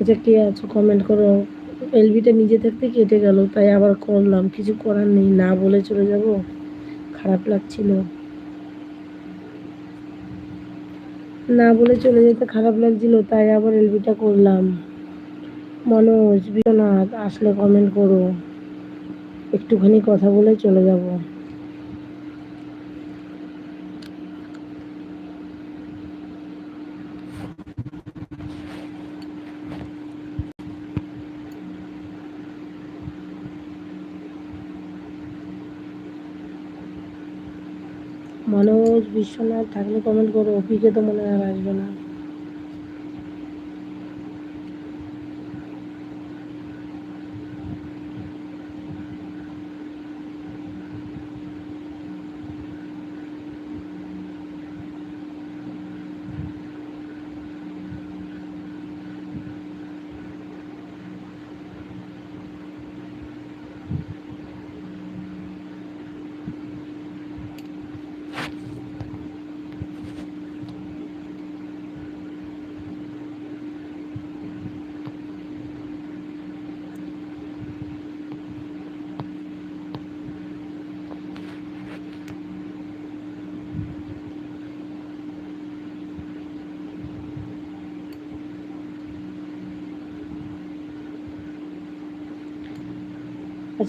আচ্ছা কে আছো কমেন্ট করো। এলবিটা নিজে থাকতে কেটে গেল, তাই আবার করলাম। কিছু করার নেই, না বলে চলে যাব। খারাপ লাগছিল। না বলে চলে যেতে খারাপ লাগছিল, তাই আবার এলবিটা করলাম। মনোজ, বিশ্বনাথ, আসলে কমেন্ট করো। একটুখানি কথা বলে চলে যাব মনোজ বিশ্বনাথ থাকলে কমেন্ট করো। অভিজ্ঞতা মনে আর আসবে না।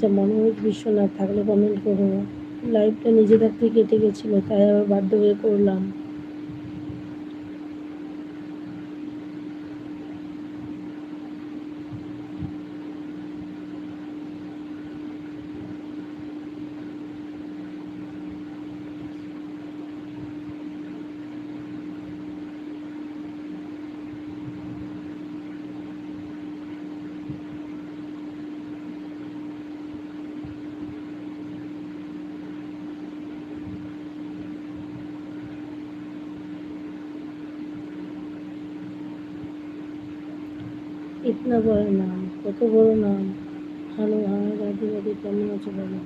আচ্ছা মনোরোগ বিশ্ব না থাকলে কমেন্ট করব লাইভটা নিজে থেকে কেটে গেছিল, তাই আবার বাধ্য হয়ে করলাম। ইতনা বড় নাম কত বড় নাম ভালো ভালো রাধে রাধে, কেমন আছো বলো?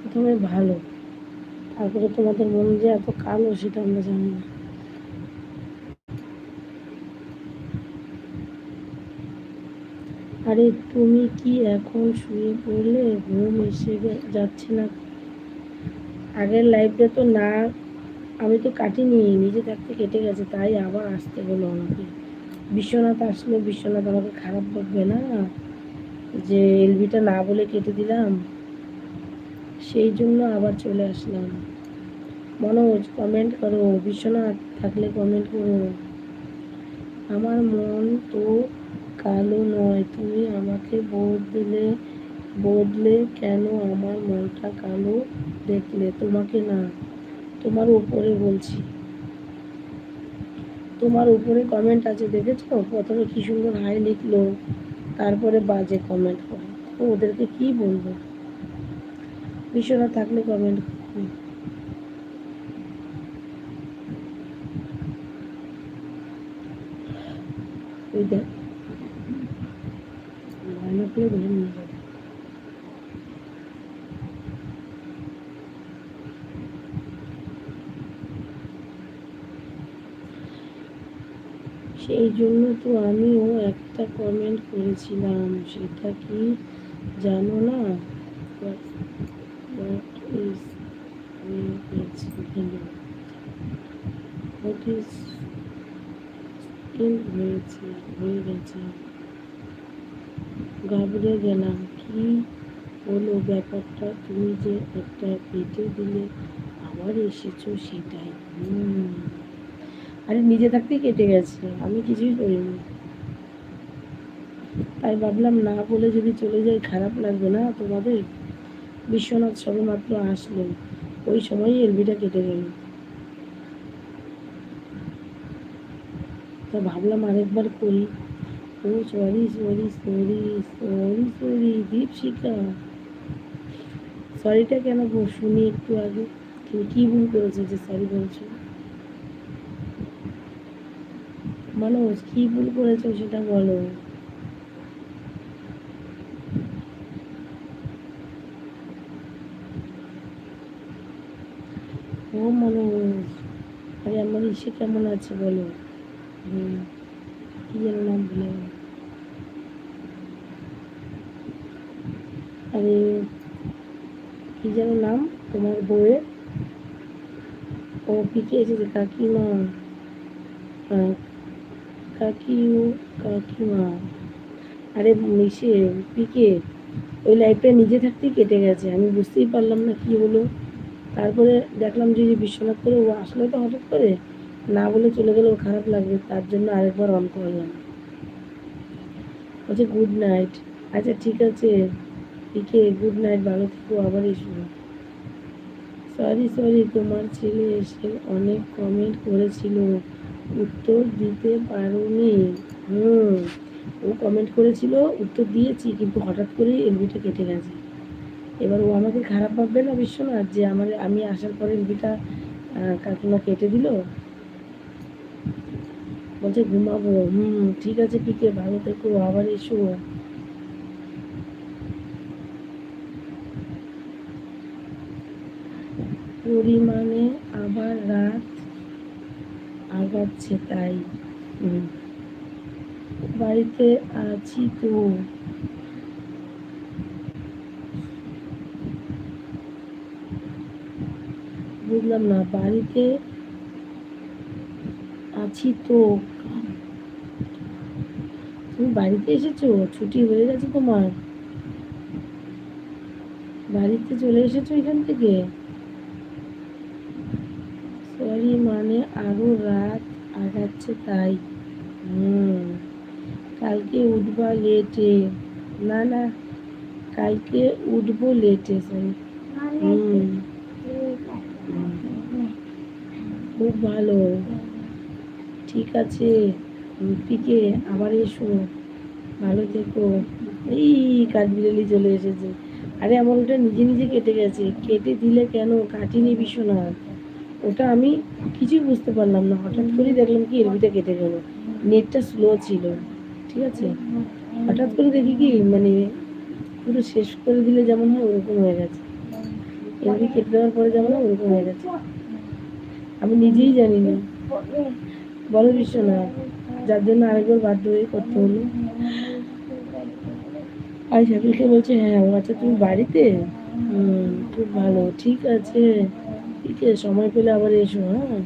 প্রথমে ভালো। তারপরে তোমাদের মন যে এত কালো সেটা আমরা জানি না। আরে তুমি কি এখন শুয়ে পড়লে? ঘুম এসে যাচ্ছে না। আগের লাইফটা তো না, আমি তো কাটিনি, নিজে থাকতে কেটে গেছে, তাই আবার আসতে হলো আমাকে। বিশ্বনাথ আসলে, বিশ্বনাথ আমাকে খারাপ বকবে না যে এলবিটা না বলে কেটে দিলাম? সেই জন্য আবার চলে আসলাম। মনোজ কমেন্ট করো। বিশ্বনাথ থাকলে কমেন্ট করো। আমার মন তো কালো নয়, তুমি আমাকে বদলে বদলে কেন আমার মনটা কালো দেখলে? তোমাকে না, তোমার উপরে বলছি। তোমার উপরে কমেন্ট আছে, দেখেছ? প্রথমে কি সুন্দর হাই লিখলো, তারপরে বাজে কমেন্ট করে। ওদেরকে কি বলব? বিশ্বনাথ থাকলে কমেন্ট করবে। ভয় না নিয়ে যাবে। সেই জন্য তো আমিও একটা কমেন্ট করেছিলাম, সেটা কি জানো না? হয়ে in হয়েছে? হয়ে গেছে। ঘাবড়ে গেলাম। কি হলো ব্যাপারটা? তুমি যে একটা কেটে দিলে আবার এসেছ সেটাই। আরে নিজে থাকতেই কেটে গেছে। আমি কিছুই করিনি। তাই ভাবলাম, না বলে যদি চলে যাই, খারাপ লাগবে না তোমাদের? বিশ্বনাথ সবেমাত্র আসলো। ওই সময়ই এলবিটা কেটে গেল। তা ভাবলাম আরেকবার করি। ও sorry sorry sorry sorry sorry Dipshika সরিটা কেন শুনি একটু আগে। তুমি কি ভুল করেছ যে সরি বলছো? মানুষ কি ভুল করেছ সেটা বলো। ও মানুষ আরে আমার ইসে কেমন আছে বলো? হুম, কি যেন নাম ভুলে গেলাম। আরে কি যেন নাম? তোমার বউয়ের? ও পিকে এসেছে, কাকিমা। কাকিউ, কাকিমা। আরে মিশে, পিকে। ওই লাইফটা নিজে থাকতেই কেটে গেছে, আমি বুঝতেই পারলাম না কি হলো। তারপরে দেখলাম যে বিশ্বনাথ করে ও আসলে তো হঠাৎ করে, না বলে চলে গেলে গেলেও খারাপ লাগবে, তার জন্য আরেকবার অন করলাম। বলছে গুড নাইট আচ্ছা ঠিক আছে। পিকে গুড নাইট ভালো থেকো, আবার এসো। সরি সরি তোমার ছেলে এসে অনেক কমেন্ট করেছিল। উত্তর দিতে পারোনি। হুম, ও কমেন্ট করেছিল, উত্তর দিয়েছি, কিন্তু হঠাৎ করেই এলবিটা কেটে গেছে। এবার ও আমাকে খারাপ ভাববে না বিশ্বনাথ, যে আমার, আমি আসার পরে এলবিটা কাকিমা কেটে দিল? বলছে, ঘুমাবো। হুম, ঠিক আছে, পিকে, ভালো থেকো, আবার এসো। পরিমাণে আবার রাত আগাচ্ছে তাই। বাড়িতে আছি তো। বুঝলাম না, বাড়িতে আছি তো। তুমি বাড়িতে এসেছ? ছুটি হয়ে গেছে তোমার। বাড়িতে চলে এসেছ এখান থেকে? মানে আরও রাত আগাচ্ছে তাই। হুম, কালকে উঠবা লেটে না না, কালকে উঠবো লেটে সরি হুম, খুব ভালো। ঠিক আছে পিকে আবার এসো। ভালো থেকো। এই কাঠবিড়ালি চলে এসেছে। আরে আমার ওটা নিজে নিজে কেটে গেছে। কেটে দিলে কেন? কাটিনি বিশ্বনাথ ওটা আমি কিছুই বুঝতে পারলাম না। হঠাৎ করেই দেখলাম কি এলবিটা কেটে গেল। নেটটা স্লো ছিল। ঠিক আছে? হঠাৎ করে দেখি কি মানে পুরো শেষ করে দিলে যেমন হয় ওরকম হয়ে গেছে। এলবি কেটে দেওয়ার পরে যেমন হয় ওরকম হয়ে গেছে। আমি নিজেই জানি না। বলো বিশ্বনাথ, যার জন্য আরেকবার বাধ্য হয়ে করতে হলো। আর শাকিলকে বলছে হ্যাঁ আচ্ছা তুমি বাড়িতে? খুব ভালো, ঠিক আছে। ঠিক আছে সময় পেলে আবার এসো হ্যাঁ?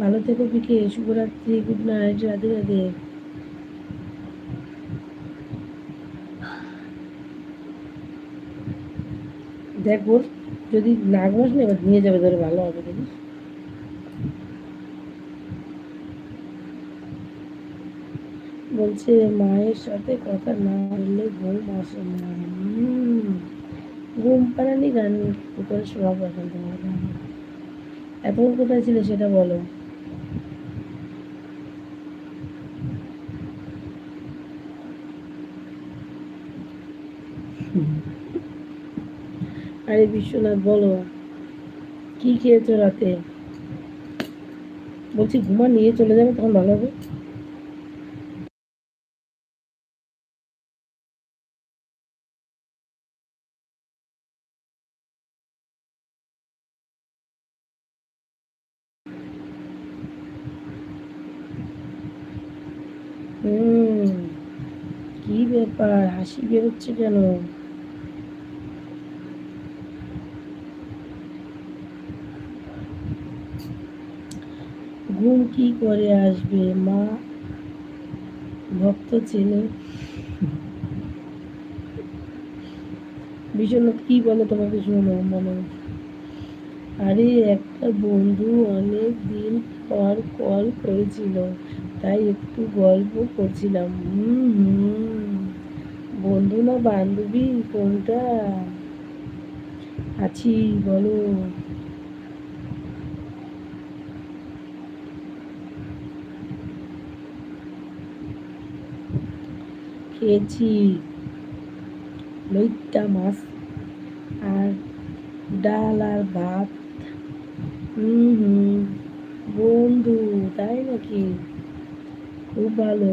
ভালো থেকো পিকে শুভরাত্রি, গুড নাইট, রাধে রাধে। দেখ বোস যদি না ঘোষ না, এবার নিয়ে যাবে ধরে ভালো হবে দেখিস বলছে, মায়ের সাথে কথা না বললে ঘুম আসে না। ঘুম পাড়ানি গান করে শোনাবো এখন তোমার এতক্ষণ কোথায় ছিল সেটা বলো। আরে বিশ্বনাথ, বলো। কি খেয়েছো রাতে? বলছি ঘুমা নিয়ে চলে যাবে, তখন ভালো হবে হুম কি ব্যাপার হাসি বেরোচ্ছে কেন ঘুম কি করে আসবে, মা? ভক্ত ছেলে। বিশ্বনাথ, কি বলে তোমাকে শোনো মনে আরে, একটা বন্ধু অনেক দিন পর কল করেছিল, তাই একটু গল্প করছিলাম। হুম হুম। বন্ধু না বান্ধবী? কোনটা? আছি, বলো। খেয়েছি। লইট্টা মাছ আর ডাল আর ভাত। হুম হুম। বন্ধু, তাই নাকি? খুব ভালো।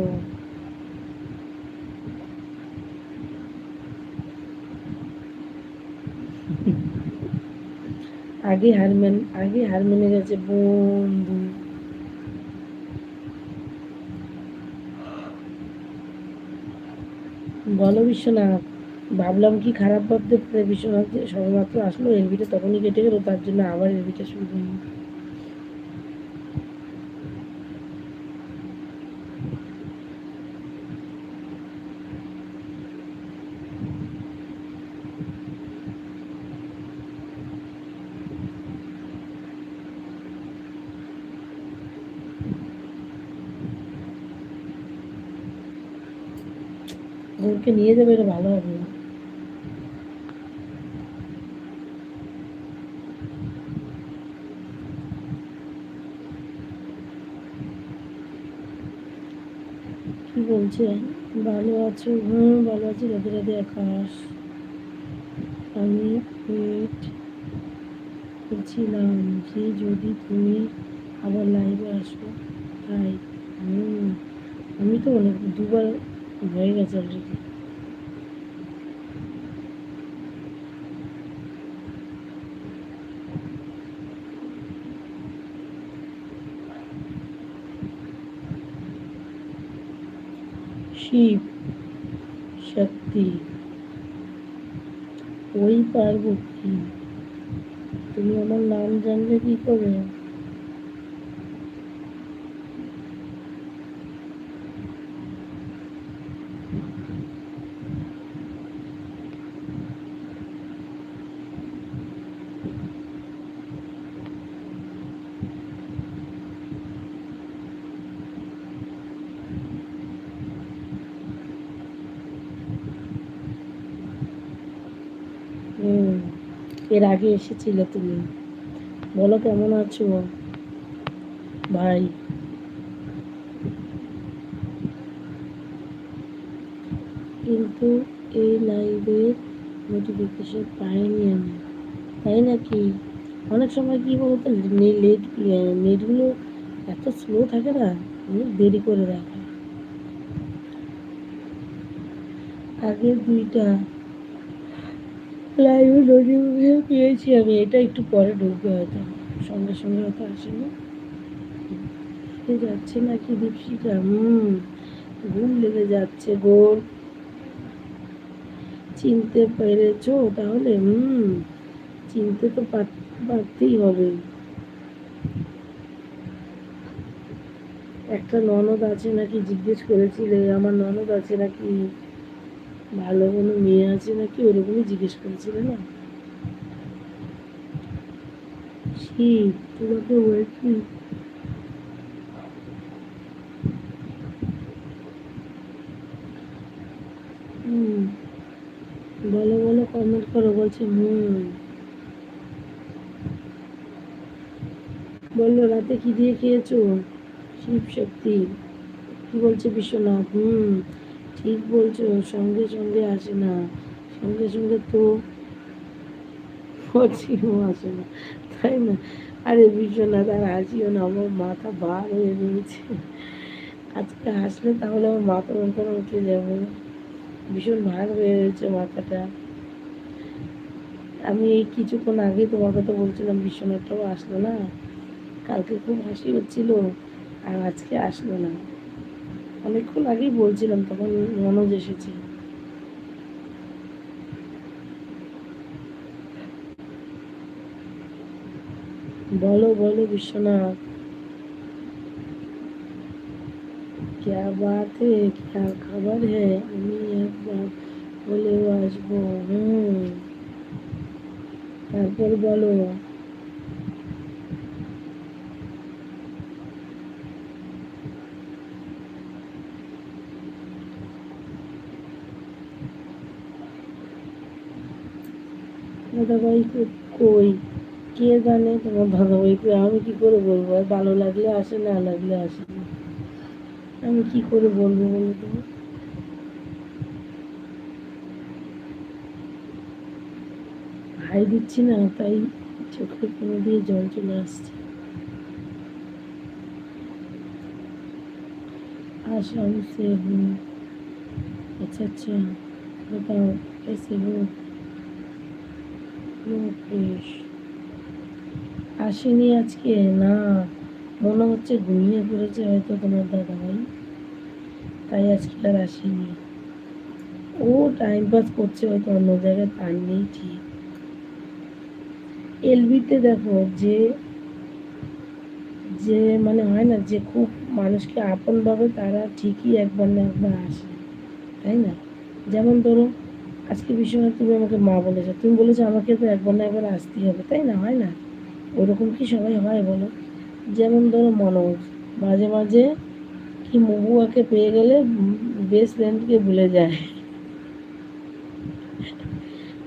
আগে হারমেন, আগে হারমেনে গেছে বন্ধু। বলো বিশ্বনাথ, ভাবলাম কি খারাপ ভাবতে বিশ্বনাথ সবেমাত্র আসলো, এলবিটা তখনই কেটে গেলো, তার জন্য আবার এলবিটা শুরু করল ওকে নিয়ে যাবে এটা ভালো হবে না। কি বলছে? ভালো আছো? হ্যাঁ ভালো আছি। রাধে রাধে আকাশ। আমি ওয়েট করছিলাম যে যদি তুমি আবার লাইভে আসো। তাই, হুম। আমি তো অনেক, দুবার হয়ে গেছে অলরেডি শিব শক্তি। ওই পার্বতী তুমি আমার নাম জানলে কি করে হুম এর আগে এসেছিলে তুমি। বলো কেমন আছো? ভাই কিন্তু এই লাইভের নোটিফিকেশন পাইনি আমি। তাই নাকি? অনেক সময় কি বলতো নেট নেটগুলো এত স্লো থাকে না অনেক দেরি করে রাখে। আগের দুইটা লাইভে নোটিফিকেশন পেয়েছি আমি। এটা একটু পরে ঢুকবে হয়তো। সঙ্গে সঙ্গে হয়তো আসে না। যাচ্ছে নাকি দীপশিকা হুম, ঘুম লেগে যাচ্ছে গোল চিনতে পেরেছ তাহলে? হুম, চিনতে তো পার- পারতেই হবে। একটা ননদ আছে নাকি? জিজ্ঞেস করেছিলে আমার ননদ আছে নাকি? ভালো কোনো মেয়ে আছে নাকি ওরকমই জিজ্ঞেস করেছিলে না? তোমাকে বলছি। বলো বলো কমেন্ট করো, বলছে হুম। বলল, রাতে কি দিয়ে খেয়েছো? শিব শক্তি। কি বলছে বিশ্বনাথ? হুম। ঠিক বলছো, সঙ্গে সঙ্গে আসে না। সঙ্গে সঙ্গে তো হাসিও আসে না, তাই না? আরে বিশ্বনাথ, আর হাসিও না, আমার মাথা বার হয়ে রয়েছে। আজকে হাসলে তাহলে আমার মাথা ওখানে উঠে যাবে। ভীষণ ভার হয়ে রয়েছে মাথাটা। আমি এই কিছুক্ষণ আগে তোমার কথা বলছিলাম, বিশ্বনাথটাও আসলো না। কালকে খুব হাসি হচ্ছিল, আর আজকে আসলো না। অনেকক্ষণ আগেই বলছিলাম তখন মনোজ এসেছে বলো বলো বিশ্বনাথ क्या बात है क्या खबर है আমি একবার বলেও আসবো হুম তারপর বলো দাদাভাই কো- কই কে জানে তোমার দাদাভাই কই আমি কি করে বলবো আর ভালো লাগলে আসে না লাগলে আসে না আমি কি করে বলবো বলো তো ভাই দিচ্ছি না তাই চোখের কোনো দিয়ে জল চলে আসছে आशाओं से हूँ अच्छा अच्छा बताओ कैसे हो আসেনি আজকে? না, মনে হচ্ছে ঘুমিয়ে পড়েছে হয়তো তোমার দাদা ভাই তাই আজকে আর আসেনি। ও টাইম পাস করছে হয়তো অন্য জায়গায়, তার নেই ঠিক। এলবিতে দেখো যে যে মানে হয় না, যে খুব মানুষকে আপন ভাবে তারা ঠিকই একবার না একবার আসে। তাই না? যেমন ধরো আজকে বিশ্বনাথ তুমি আমাকে মা বলেছ। তুমি বলেছ আমাকে তো একবার না একবার আসতেই হবে, তাই না? হয় না? ওরকম কি সবাই হয় বলো? যেমন ধরো মনোজ, মাঝে মাঝে কি মহুয়াকে পেয়ে গেলে বেস্ট ফ্রেন্ডকে ভুলে যায়।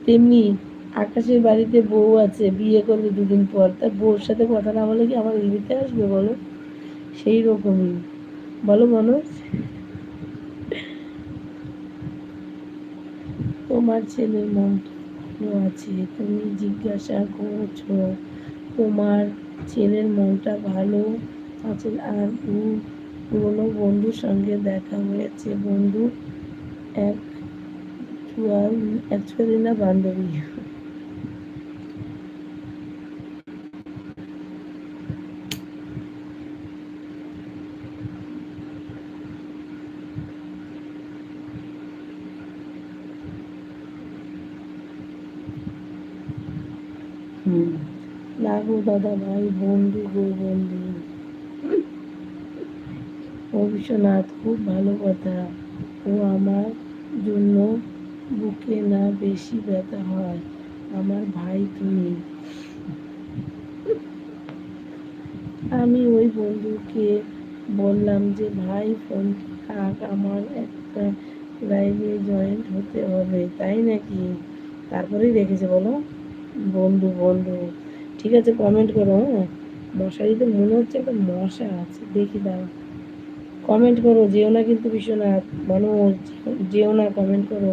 তেমনি আকাশের বাড়িতে বউ আছে, বিয়ে করবে দুদিন পর। তার বউর সাথে কথা না বলে কি আমার এলবিতে আসবে বলো? সেই রকমই বলো মনোজ? তোমার ছেলে মন ভালো আছে, তুমি জিজ্ঞাসা করছ, তোমার ছেলের মনটা ভালো আছে, আর পুরনো বন্ধুর সঙ্গে দেখা হয়েছে। বন্ধু এক না বান্ধবী হুম গো দাদা ভাই, বন্ধু গো বন্ধু। ও খুব ভালো কথা। ও আমার জন্য বুকে না বেশি ব্যথা হয়। আমার ভাই তুমি। আমি ওই বন্ধুকে বললাম যে, ভাই, ফোন থাক, আমার একটা লাইভে জয়েন্ট হতে হবে। তাই নাকি? তারপরেই রেখেছে বলো। বন্ধু বন্ধু। ঠিক আছে কমেন্ট করো হ্যাঁ? মশারিতে মনে হচ্ছে একটা মশা আছে, দেখি দাও কমেন্ট করো, যেও না কিন্তু ভীষণ আর মানুষ যেও না কমেন্ট করো।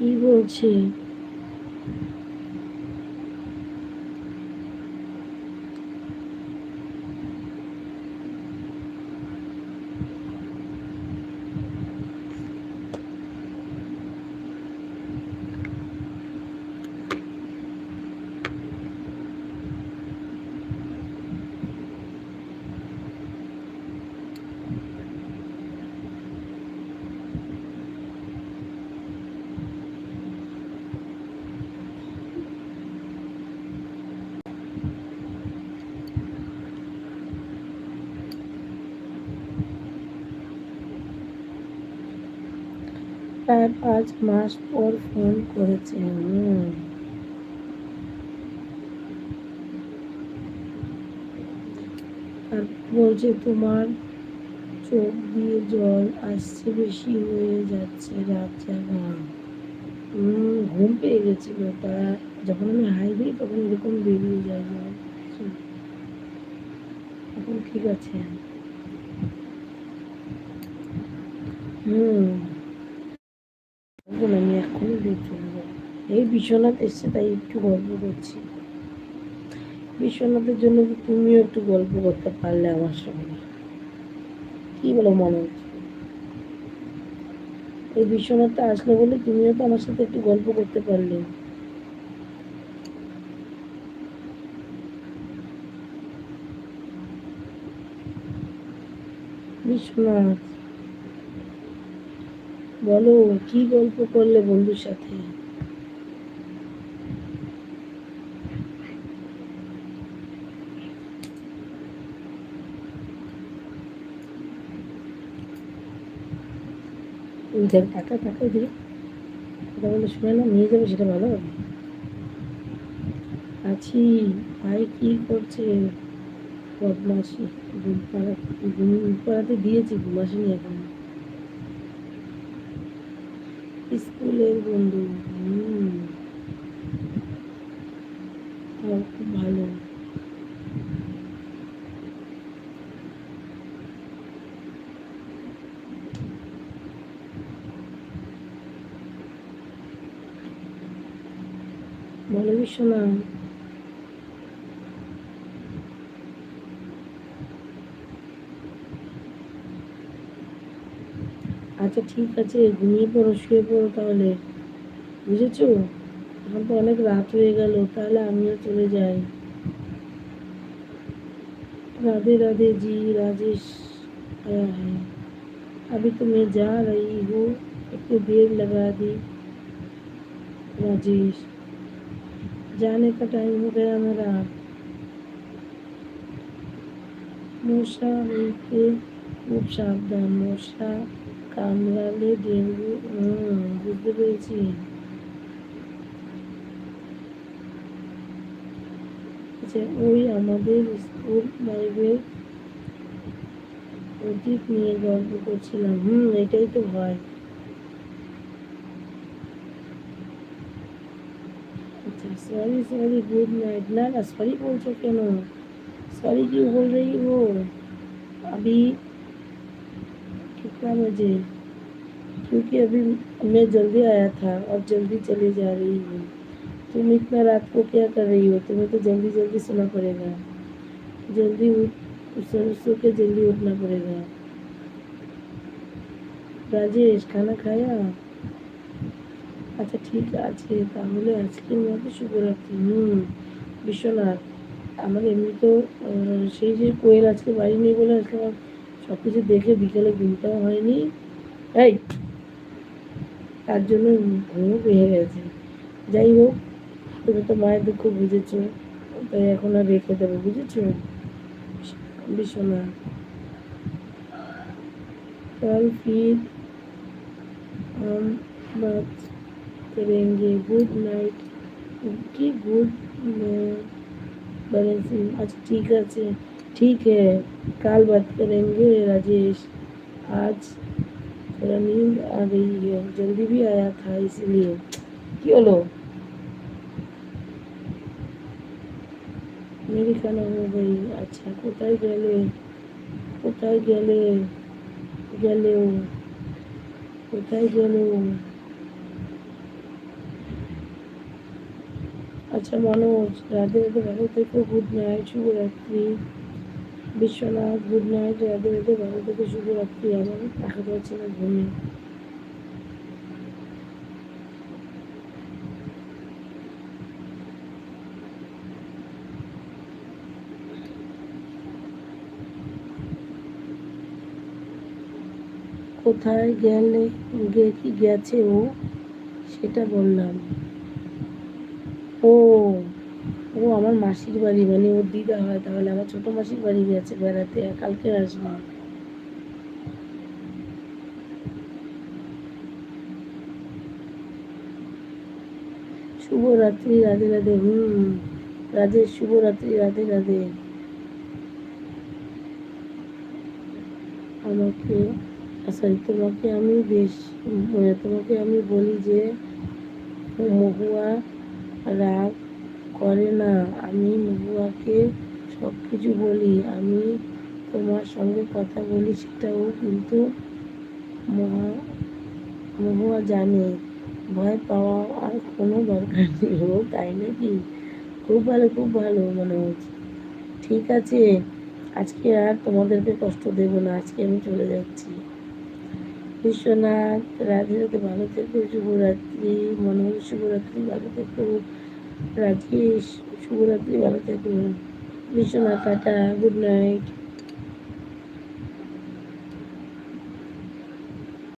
কি বলছে? তার পাঁচ মাস পর ফোন করেছে বলছে তোমার চোখ দিয়ে জল আসছে, বেশি হয়ে যাচ্ছে রাত জাগা। ঘুম পেয়ে গেছিল। তা যখন আমি হাই দিই, তখন এরকম বেরিয়ে যায় এখন ঠিক আছে। হুম। এখন আমি এখনই দিয়ে চলবো এই বিশ্বনাথ এসছে, তাই একটু গল্প করছি। বিশ্বনাথের জন্য তুমিও একটু গল্প করতে পারলে আমার সঙ্গে। কি বলো মনে হচ্ছে? এই বিশ্বনাথটা আসলে বলে তুমিও তো আমার সাথে একটু গল্প করতে পারলে। বিশ্বনাথ। বলো, কি গল্প করলে বন্ধুর সাথে? দেখ, টাকা টাকা দিয়ে কথা বলে শুনে না নিয়ে যাবে, সেটা ভালো হবে। আছি, ভাই কি করছে? বদমাসি ঘুম পাড়া ঘুম পাড়াতে দিয়েছি ঘুমাসিনি এখন। স্কুলের বন্ধু। খুব ভালো। বলো বিশ্বনা আচ্ছা ঠিক আছে ঘুমিয়ে পড়ো শুয়ে পড়ো তাহলে বুঝেছো এখন তো অনেক রাত হয়ে গেল তাহলে আমিও চলে যাই राधे राधे जी राजेश आया है अभी तो मैं जा रही हूँ इतनी देर लगा दी राजेश जाने का टाइम हो गया मेरा মশা হইতে খুব সাবধান মশা কামড়ালে ডেঙ্গু হুম বুঝতে পেরেছি আচ্ছা ওই আমাদের স্কুল লাইফের অতীত নিয়ে গল্প করছিলাম হুম এটাই তো হয় अच्छा सॉरी सॉरी गुड नाइट ना ना सॉरी बोल चुके ना सॉरी क्यों बोल रही हो अभी कितना बजे क्योंकि अभी मैं जल्दी आया था और जल्दी चली जा रही हूँ तुम इतना रात को क्या कर रही हो तुम्हें तो जल्दी जल्दी सोना पड़ेगा जल्दी उठ सो सो के जल्दी उठना पड़ेगा राजेश खाना खाया আচ্ছা ঠিক আছে তাহলে আজকের মতো শুভরাত্রি হুম বিশ্বনাথ আমার এমনি তো আহ, সেই যে কোয়েল আজকে বাড়ি নেই বলে আজকে আমার সব কিছু দেখে বিকেলে ঘুমটাও হয়নি এই তার জন্য ঘুমও পেয়ে গেছে যাই হোক তুমি তো মায়ের দুঃখ বুঝেছো তাই এখন আর রেখে দেবো বুঝেছো বিশ্বনাথ कल फिर हम बात करेंगे गुड नाइट की गुड बैलेंसिंग अच्छा ठीक है ठीक है कल बात करेंगे राजेश आज थोड़ा नींद आ गई है जल्दी भी आया था इसलिए কি হলো মেরি খানা হয়ে গই আচ্ছা কোথায় গেলে কোথায় গেলে গেলেও কোথায় গেলেও আচ্ছা মনোজ রাধে রাধে ভালো থেকো গুড নাইট শুভরাত্রি বিশ্বনাথ গুড নাইট রাধে রাধে ভালো থেকো শুভরাত্রি, আমার দেখা পাচ্ছে না ঘুমে কোথায় গেলে গেছে ও? সেটা বললাম। ও ও আমার মাসির বাড়ি মানে ওর দিদা হয়, তাহলে আমার ছোট মাসির বাড়ি গেছে বেড়াতে কালকে আসবে। শুভরাত্রি, রাধে রাধে, হুম, রাধে, শুভরাত্রি, রাধে রাধে। আমাকে সরি তোমাকে আমি বেশ মানে তোমাকে আমি বলি যে, মহুয়া, রাগ করে না। আমি মহুয়াকে সব কিছু বলি, আমি তোমার সঙ্গে কথা বলি সেটাও কিন্তু মহা, মহুয়া জানে। ভয় পাওয়া আর কোনো দরকার নেই। ও তাই নাকি? খুব ভালো খুব ভালো মনে হচ্ছে। ঠিক আছে, আজকে আর তোমাদেরকে কষ্ট দেবো না, আজকে আমি চলে যাচ্ছি। বিশ্বনাথ রাধে ভালো থেকো, শুভরাত্রি। মনোজ শুভরাত্রি, ভালো থেকো। রাজেশ শুভরাত্রি ভালো থাকবেন। Biswanath tata good night